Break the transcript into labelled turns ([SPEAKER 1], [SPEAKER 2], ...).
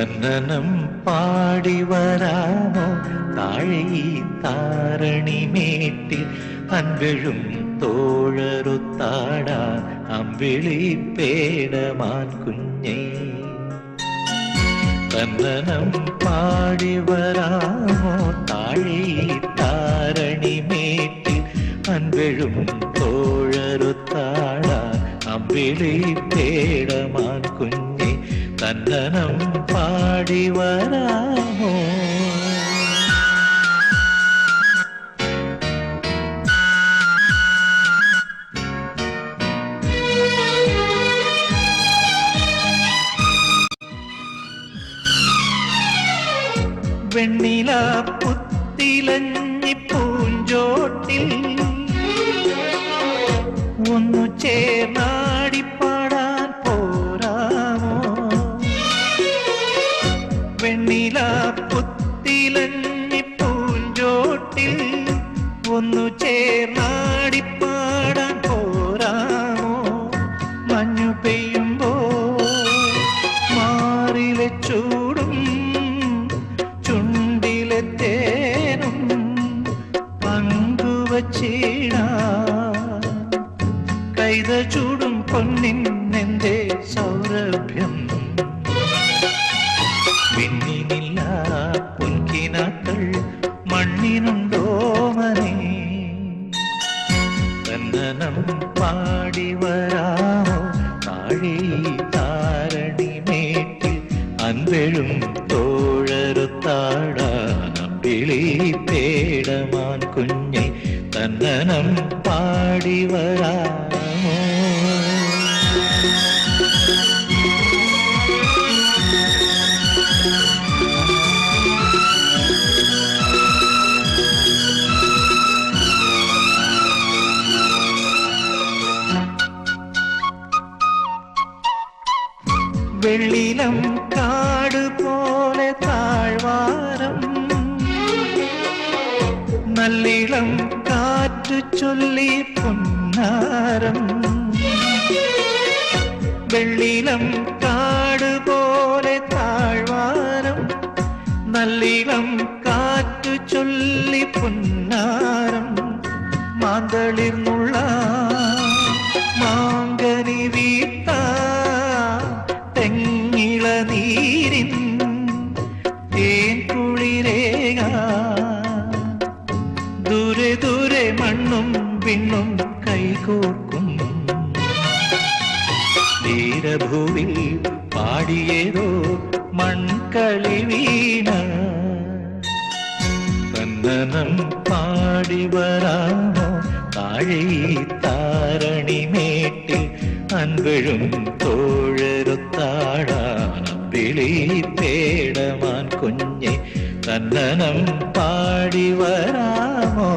[SPEAKER 1] തന്നനം പാടി വരാമോ താഴെ ഈ താരണിമേട്ടിൽ അൻപെഴും തോഴറുത്താടാൻ അമ്പിളി പേടമാൻ കുഞ്ഞേ. തന്നനം പാടി വരാമോ താഴെ ഈ താരണിമേട്ടിൽ അൻപെഴും തോഴറുത്താടാൻ അമ്പിളി പേടമാൻ കുഞ്ഞേ. തന്നനം പാടി വരാമോ വെണ്ണില പുത്തിലഞ്ഞി പൂഞ്ചോട്ടിൽ ഒന്നു ചേർന്നാടിപ്പാടാൻ വെണ്ണില പുത്തിലഞ്ഞി പൂഞ്ചോട്ടിൽ ഒന്നു ചേർന്നാടിപ്പാടാൻ പോരാമോ? മഞ്ഞു പെയ്യുമ്പോ മാറിലെ ചൂടും ചുണ്ടിലെ തേനും പങ്കുവച്ചീണ കൈത ചൂടും പൊന്നിന്നെന്റെ സൗരഭ്യം. തന്നനം പാടി വരാമോ? താഴെ താരണി മേട്ടിൽ അന്തഴും തോഴറുത്താടാനം തേടമാൻ പേടമാൻ കുഞ്ഞെ തന്നനം പാടി വരാമോ വെള്ളിലം കാട് പോലെ താഴ്വാരം. നല്ലിളം കാറ്റു ചൊല്ലി പൊന്നാരം. വെള്ളിലം കാട് പോലെ താഴ്വാരം. നല്ലിളം കാറ്റു ചൊല്ലി പൊന്നാരം. മാന്തളിർന്നുള്ള നീരിൻ തേൻ കുളിരേക ദൂരെ ദൂരെ മണ്ണും പിണ്ണും കൈകോർക്കും. തീരഭൂവിൽ പാടിയതോ മൺകളി വീണ. തന്നനം പാടി വരാമോ താഴെ താരണി മേട്ടിൽ അൻപഴും പേടമാൻ കുഞ്ഞെ തന്നനം പാടി വരാമോ?